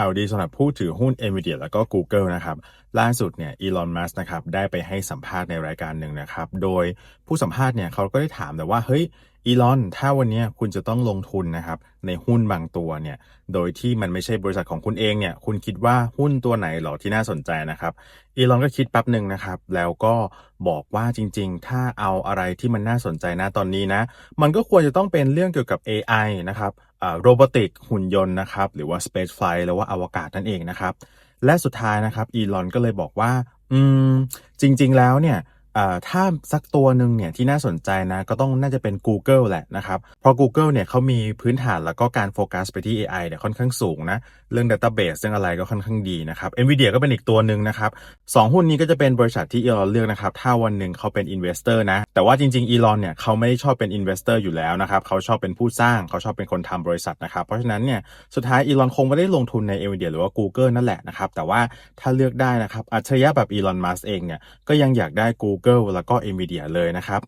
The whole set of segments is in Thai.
ข่าวดีสำหรับผู้ถือหุ้น NVIDIA แล้วก็ Google นะครับล่าสุดเนี่ยอีลอนมัสนะครับได้ไปให้สัมภาษณ์ในรายการหนึ่งนะครับ โดยผู้สัมภาษณ์เนี่ยเขาก็ได้ถามแต่ว่าเฮ้ย อีลอนถ้าวันนี้คุณจะต้องลงทุนนะครับในหุ้นบางตัวเนี่ยโดยที่มันไม่ใช่บริษัทของคุณเองเนี่ยคุณคิดว่าหุ้นตัวไหนหรอที่น่าสนใจนะครับอีลอนก็คิดแป๊บหนึ่งนะครับแล้วก็บอกว่าจริงๆ ถ้าเอาอะไรที่มันน่าสนใจนะตอนนี้นะมันก็ควรจะต้องเป็นเรื่องเกี่ยวกับ AI นะครับโรบอติกหุ่นยนต์นะครับหรือว่า Space Flight หรือว่าอวกาศนั่นเองนะครับและสุดท้ายนะครับอีลอนก็เลยบอกว่าอืมจริง ๆ แล้วเนี่ย ถ้าสักตัวหนึ่งเนี่ยที่น่าสนใจนะก็ต้องน่าจะเป็น Google แหละนะครับ เพราะ Google เนี่ยเขามีพื้นฐานแล้วก็การโฟกัสไปที่ AI เนี่ยค่อนข้างสูงนะ เรื่อง Database เรื่องอะไรก็ค่อนข้างดีนะครับ NVIDIA ก็เป็นอีกตัวหนึ่งนะครับสองหุ้นนี้ก็จะเป็นบริษัทที่อีลอนเลือกนะครับ ถ้าวันหนึ่งเขาเป็น Investor นะ แต่ว่าจริงๆอีลอนเนี่ยเขาไม่ได้ชอบเป็น Investor อยู่แล้วนะครับเขาชอบเป็นผู้สร้างเขาชอบเป็นคนทำบริษัทนะครับเพราะฉะนั้นเนี่ยสุดท้ายอีลอนคงไม่ได้ลงทุนใน NVIDIA หรือว่า Google นั่นแหละนะครับแต่ว่าถ้าเลือกได้นะครับอัจฉริยะแบบอีลอนมัสเองเนี่ยก็ยังอยากได้ Google Google แล้วก็ NVIDIA เลยนะครับ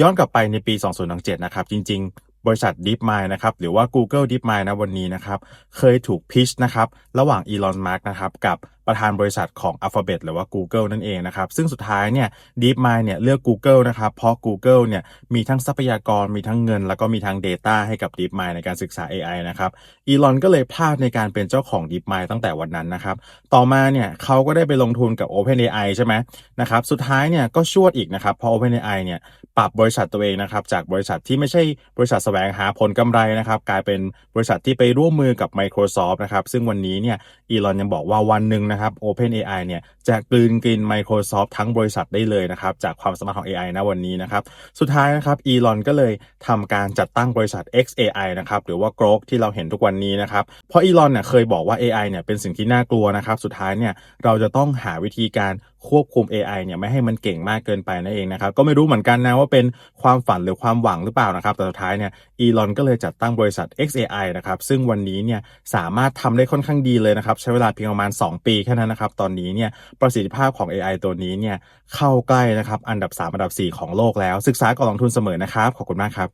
ย้อนกลับไปในปี 2007 นะครับ จริง ๆ บริษัท DeepMind นะครับ หรือว่า Google DeepMind นะวันนี้นะครับ เคยถูกพิชนะครับ ระหว่าง Elon Musk นะครับ กับประธานบริษัทของ Alphabet หรือว่า Google นั่นเองนะครับ ซึ่งสุดท้ายเนี่ย DeepMind เนี่ยเลือก Google นะครับ เพราะ Google เนี่ยมีทั้งทรัพยากรมีทั้งเงิน แล้วก็มีทั้ง Data ให้กับ DeepMind ในการศึกษา AI นะครับอีลอนก็เลยพลาดในการเป็นเจ้าของ DeepMind ตั้งแต่วันนั้นนะครับ ต่อมาเนี่ยเขาก็ได้ไปลงทุนกับ OpenAI ใช่ไหมนะครับสุดท้ายเนี่ยก็ชวดอีกนะครับเพราะ OpenAI เนี่ยปรับบริษัทตัวเองนะครับจากบริษัทที่ไม่ใช่บริษัทแสวงหาผลกำไรนะครับกลายเป็นบริษัทที่ไปร่วมมือกับ Microsoft นะครับซึ่งวันนี้เนี่ยอีลอนยังบอกว่าวันหนึ่งนะครับ OpenAI เนี่ยจะกลืนกิน Microsoft ทั้งบริษัทได้เลยนะครับจากความสามารถของ AI นะวันนี้นะครับสุดท้ายนะครับอีลอนก็เลยทำการจัดตั้งบริษัท XAI นะครับหรือว่า Grok ที่เราเห็นทุกวันนี้นะครับเพราะอีลอนเนี่ยเคยบอกว่า AI เนี่ยเป็นสิ่งที่น่ากลัวนะครับสุดท้ายเนี่ยเราจะต้องหาวิธีการ ควบคุม AI เนี่ยไม่ให้มันเก่งมากเกินไปนั่นเองนะครับก็ไม่รู้เหมือนกันนะว่าเป็นความฝันหรือความหวังหรือเปล่านะครับแต่สุดท้ายเนี่ยอีลอนก็เลยจัดตั้งบริษัท XAI นะครับซึ่งวันนี้เนี่ยสามารถทำได้ค่อนข้างดีเลยนะครับใช้เวลาเพียงประมาณ 2 ปีแค่นั้นนะครับตอนนี้เนี่ยประสิทธิภาพของ AI ตัวนี้เนี่ยเข้าใกล้นะครับอันดับ 3 อันดับ 4 ของโลกแล้วศึกษาก่อนลงทุนเสมอนะครับขอบคุณมากครับ